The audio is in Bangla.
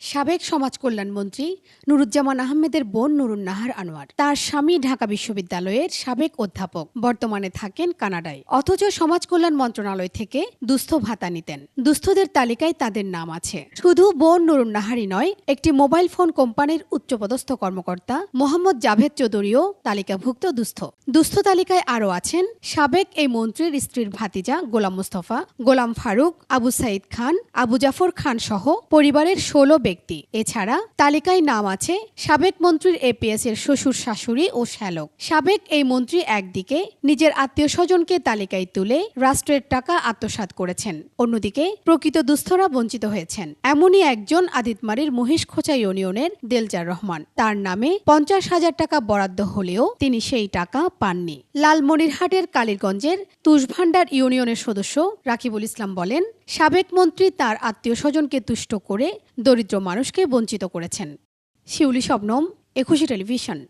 সাবেক সমাজ কল্যাণ মন্ত্রী নুরুজ্জামান আহমেদের বোন নুরুন নাহার আনোয়ার। তার স্বামী ঢাকা বিশ্ববিদ্যালয়ের সাবেক অধ্যাপক। বর্তমানে থাকেন কানাডায়। অথচ সমাজ কল্যাণ মন্ত্রণালয় থেকে দুস্থ ভাতা নিতেন। দুস্থদের তালিকায় তাদের নাম আছে। শুধু বোন নুরুন্নাহারই নয়, একটি মোবাইল ফোন কোম্পানির উচ্চপদস্থ কর্মকর্তা মোহাম্মদ জাভেদ চৌধুরীও তালিকাভুক্ত দুস্থ। দুস্থ তালিকায় আরও আছেন সাবেক এই মন্ত্রীর স্ত্রীর ভাতিজা গোলাম মুস্তফা, গোলাম ফারুক, আবু সাইদ খান, আবু জাফর খান সহ পরিবারের ষোলো ব্যক্তি। এছাড়া তালিকায় নাম আছে সাবেক মন্ত্রীর এপিএস এর শ্বশুর শাশুড়ি ও শ্যালক। সাবেক এই মন্ত্রী একদিকে নিজের আত্মীয় স্বজনকে তালিকায় তুলে রাষ্ট্রের টাকা আত্মসাৎ করেছেন, অন্যদিকে প্রকৃত দুস্থরা বঞ্চিত হয়েছেন। এমনই একজন আদিতমারির মহিষখোচা ইউনিয়নের দেলজার রহমান। তার নামে পঞ্চাশ হাজার টাকা বরাদ্দ হলেও তিনি সেই টাকা পাননি। লালমনিরহাটের কালীরগঞ্জের তুষভান্ডার ইউনিয়নের সদস্য রাকিবুল ইসলাম বলেন, সাবেক মন্ত্রী তার আত্মীয় স্বজনকে তুষ্ট করে দরিদ্র মানুষকে বঞ্চিত করেছেন। শিউলি শবনম একুশে টেলিভিশন।